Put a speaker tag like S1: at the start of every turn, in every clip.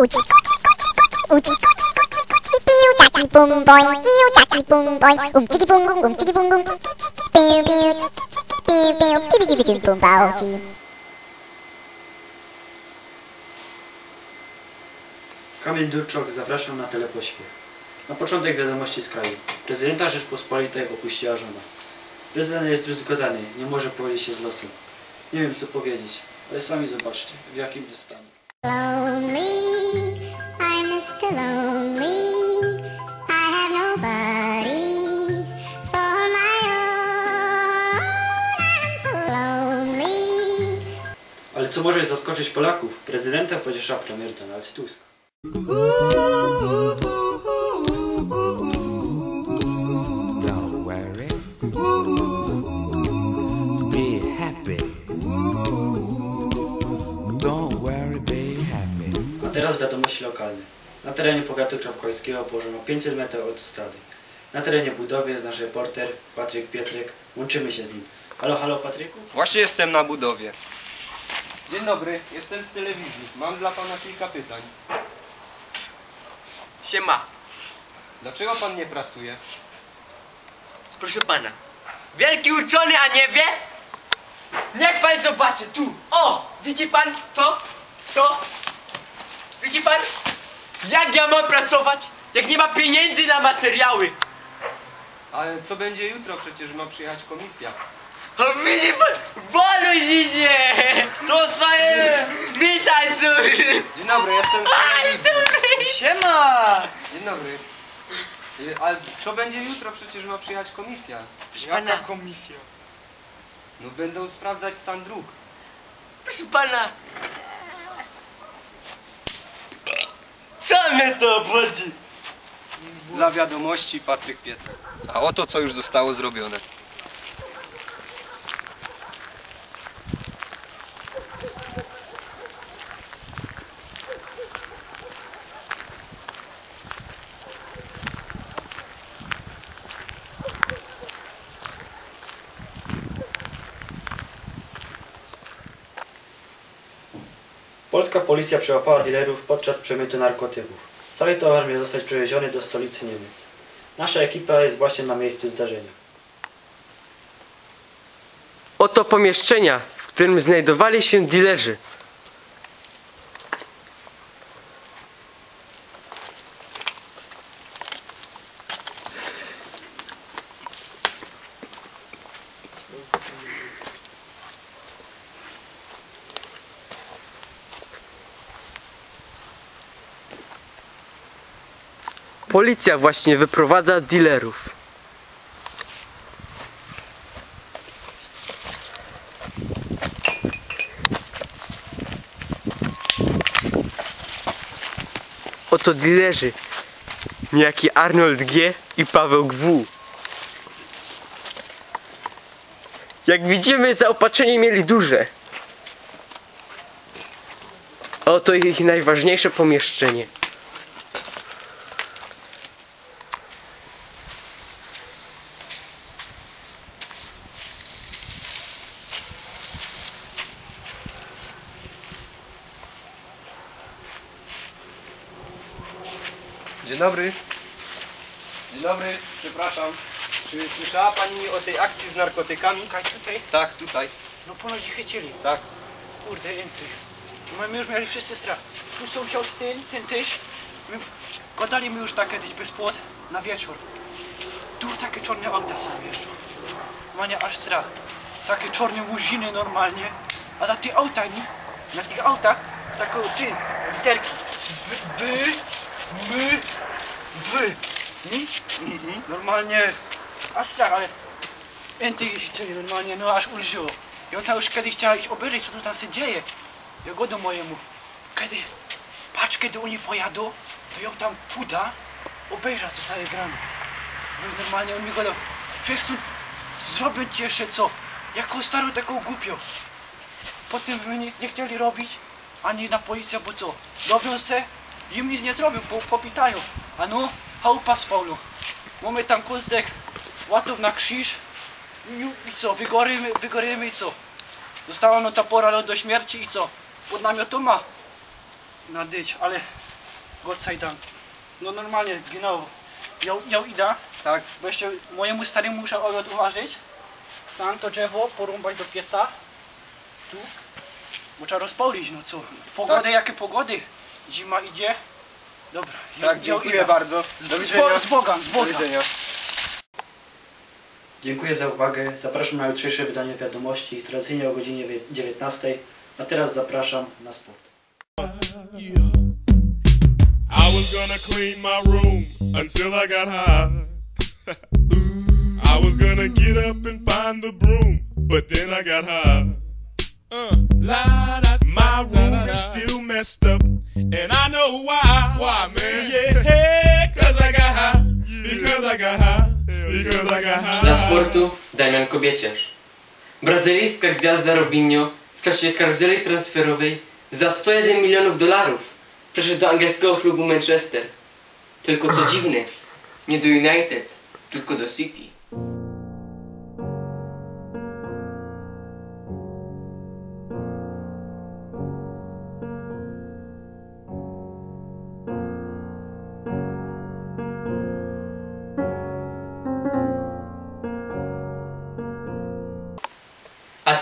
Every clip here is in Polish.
S1: Uci, kuci, kuci, kuci, uci, kuci, kuci, kuci, piu, taki bum boing, piu, taki bum boing, um chiki bum bum, um chiki bum bum, ci, ci, ci, ci, piu, piu, ci, ci, ci, ci, piu, piu, piu, piu, piu, bum, bał, ci.
S2: Kamil Durczok, zapraszam na telepośpiech. Na początek wiadomości z kraju. Prezydenta Rzeczpospolitej opuściła żona. Prezydent jest zdruzgotany, nie może pogodzić się z losem. Nie wiem co powiedzieć, ale sami zobaczcie, w jakim jest stanie.
S1: Lonely, I'm Mr. Lonely. I have nobody for my own. I'm so lonely.
S2: Ale co może zaskoczyć Polaków? Prezydenta pociesza premier Donald Tusk. Wiadomości lokalne. Na terenie powiatu krapkowskiego położono 500 metrów autostrady. Na terenie budowy jest nasz reporter Patryk Pietrek. Łączymy się z nim. Halo, halo Patryku?
S3: Właśnie jestem na budowie. Dzień dobry, jestem z telewizji. Mam dla pana kilka pytań.
S4: Siema,
S3: Dlaczego pan nie pracuje?
S4: proszę pana. Wielki uczony, a nie wie? Niech pan zobaczy, tu. O, widzi pan to? To? Widzi pan? Jak ja mam pracować? Jak nie ma pieniędzy na materiały.
S3: Ale co będzie jutro? Przecież ma przyjechać komisja.
S4: A widzi pan? Bolu idzie! Dostajemy! Witaj sobie!
S3: Dzień dobry, jestem
S4: Aj, dobry! Siema!
S3: Dzień dobry. Y, Ale co będzie jutro? Przecież ma przyjechać komisja.
S4: Proszę pana. komisja?
S3: No będą sprawdzać stan dróg.
S4: Proszę pana. Co mnie to obchodzi?
S3: Dla wiadomości Patryk Pietrek. A oto co już zostało zrobione.
S2: Polska policja przełapała dealerów podczas przemytu narkotyków. Cały towar miał zostać przewieziony do stolicy Niemiec. Nasza ekipa jest właśnie na miejscu zdarzenia.
S5: Oto pomieszczenia, w którym znajdowali się dilerzy. Policja właśnie wyprowadza dealerów. Oto dilerzy. Niejaki Arnold G. i Paweł W. Jak widzimy, zaopatrzenie mieli duże. Oto ich najważniejsze pomieszczenie.
S3: Dzień dobry. Dzień dobry, przepraszam. Czy słyszała pani o tej akcji z narkotykami?
S6: Tak, tutaj?
S3: Tak, tutaj.
S6: No ponoć ich chycili.
S3: Tak.
S6: Kurde. No my już mieli wszyscy strach. Tu sąsiad ten, ten tyś. My gadali my już tak kiedyś bez płot na wieczór. Tu takie czarne auta są jeszcze. Mania aż strach. Takie czarne łuziny normalnie. A na tych autach, nie? Na tych autach takie ty, literki. B, by, my, wy. Nie? Normalnie. Aż strach, ale Enty chcieli normalnie, no aż ulżyło. I on tam już kiedyś chciała iść obejrzeć, co to tam się dzieje. Ja go do mojemu. Kiedy, patrz, kiedy oni pojadą, to ją tam puda obejrzeć, co jest grane. No i normalnie on mi gadał, przez tu zrobią ci jeszcze co? Jaką starą, taką głupią. Potem my nic nie chcieli robić, ani na policję, bo co? Robią se, im nic nie zrobią, po, popitają. A no, chałupa z faulu. Mamy tam kostek, łatów na krzyż, i, co, wygorymy, wygorymy i co? Została no ta pora do śmierci i co? Pod namiotoma. na dyć, ale God say. No normalnie, genau. Ja, ja idę,
S3: Tak.
S6: bo jeszcze mojemu staremu muszę uważać. Sam to drzewo porąbać do pieca. Tu. Bo trzeba rozpalić, no co. Pogody,
S3: Tak.
S6: jakie pogody. Zima idzie. Dobra.
S3: Tak,
S6: ja
S3: dziękuję
S6: idę.
S3: bardzo. Do
S6: Z,
S3: widzenia.
S6: z Boga, z
S3: Do
S6: Boga.
S3: widzenia.
S2: Dziękuję za uwagę. Zapraszam na jutrzejsze wydanie wiadomości, tradycyjnie o godzinie wie- 19. A teraz zapraszam na sport.
S7: I was gonna clean my room until I got high. I was gonna get up and find the broom, but then I got high. Uh, la, da, my room is still messed up, and I know why. Why, man? Yeah, hey, cause I got high. Because I got high. Because I got high.
S5: Dla sportu Damian Kobieciarz. Brazylijska gwiazda Robinho w czasie karuzeli transferowej za 101 milionów dolarów przeszedł do angielskiego klubu Manchester. Tylko co dziwne, nie do United, tylko do City.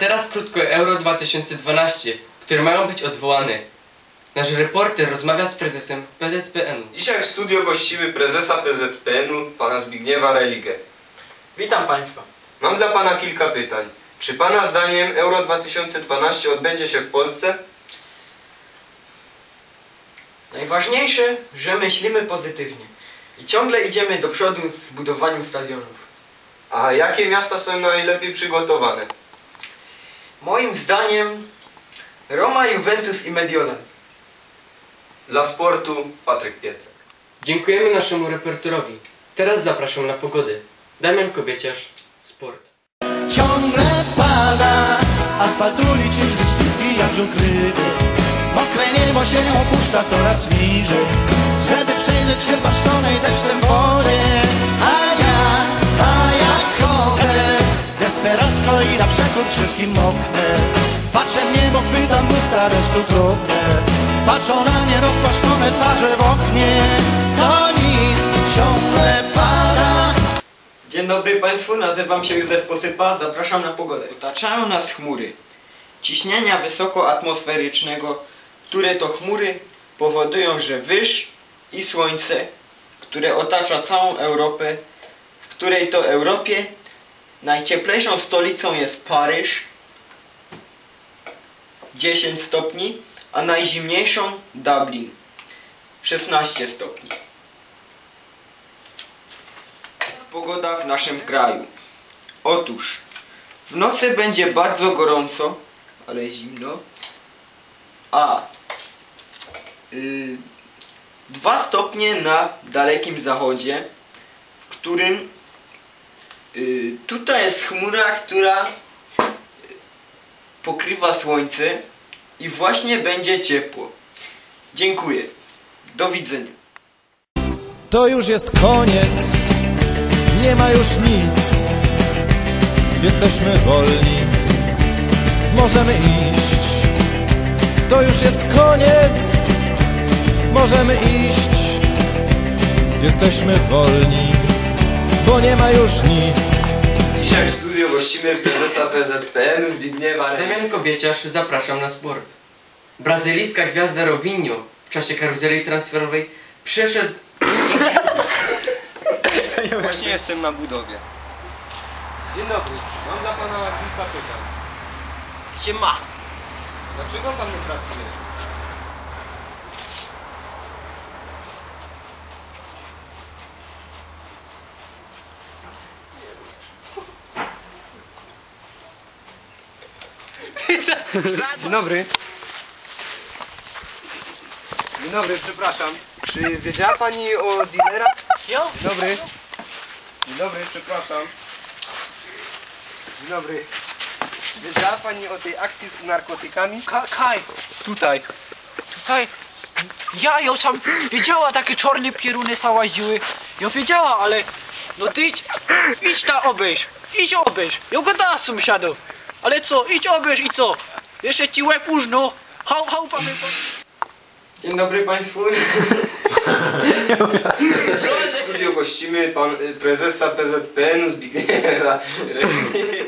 S5: Teraz krótko o Euro 2012, które mają być odwołane. Nasz reporter rozmawia z prezesem PZPN.
S8: Dzisiaj w studio gościmy prezesa PZPN-u, pana Zbigniewa Religę.
S4: Witam Państwa.
S8: Mam dla pana kilka pytań. Czy pana zdaniem Euro 2012 odbędzie się w Polsce?
S4: Najważniejsze, że myślimy pozytywnie i ciągle idziemy do przodu w budowaniu stadionów.
S8: A jakie miasta są najlepiej przygotowane?
S4: Moim zdaniem Roma, Juventus i Mediolan.
S8: Dla sportu Patryk Pietrek.
S5: Dziękujemy naszemu reporterowi. Teraz zapraszam na pogodę. Damian Kobieciarz, Sport.
S9: Ciągle pada, asfalt ulic już śliski jak ukryty Mokre niebo się opuszcza coraz niżej Żeby przejrzeć się patrzonej deszczem wody A ja, Desperacko i na przekór wszystkim moknę Patrzę w niebo, chwytam usta Patrzą na mnie rozpaszczone twarze w oknie To nic, ciągle pada
S4: Dzień dobry Państwu, nazywam się Józef Posypa, zapraszam na pogodę. Otaczają nas chmury. Ciśnienia wysokoatmosferycznego, które to chmury powodują, że wyż i słońce, które otacza całą Europę, w której to Europie najcieplejszą stolicą jest Paryż 10 stopni, a najzimniejszą Dublin 16 stopni. Pogoda w naszym kraju. Otóż w nocy będzie bardzo gorąco, ale zimno, a y, 2 stopnie na dalekim zachodzie, w którym tutaj jest chmura, która y, pokrywa słońce i właśnie będzie ciepło. Dziękuję. Do widzenia.
S9: To już jest koniec, nie ma już nic. Jesteśmy wolni, możemy iść. To już jest koniec, możemy iść. Jesteśmy wolni, bo nie ma już nic.
S8: Dzisiaj w studio gościmy prezesa PZPN-u Zbigniewa.
S5: Damian Kobieciarz, zapraszam na sport. Brazylijska gwiazda Robinho w czasie karuzeli transferowej przeszedł
S3: Właśnie jestem na budowie. Dzień dobry. Mam dla pana kilka pytań.
S5: się ma.
S3: Dlaczego pan nie pracuje? Dzień dobry. Dzień dobry, przepraszam. Czy wiedziała pani o dealerach?
S6: Ja?
S3: Dzień dobry. Dzień dobry, przepraszam. Dzień dobry. Wiedziała pani o tej akcji z narkotykami?
S6: Ka Kaj,
S3: Tutaj.
S6: tutaj. Ja ją sam wiedziała, takie czarne pieruny sałaziły. Ja wiedziała, ale no ty idź, idź ta obejrz, idź obejrz. Ja gadała z sąsiadą. Ale co, idź obierz i co? Jeszcze ci łeb użno. Hał, hał, panie.
S4: Dzień dobry Państwu.
S3: W studiu gościmy pan y, prezesa PZPN Zbigniewa Regi.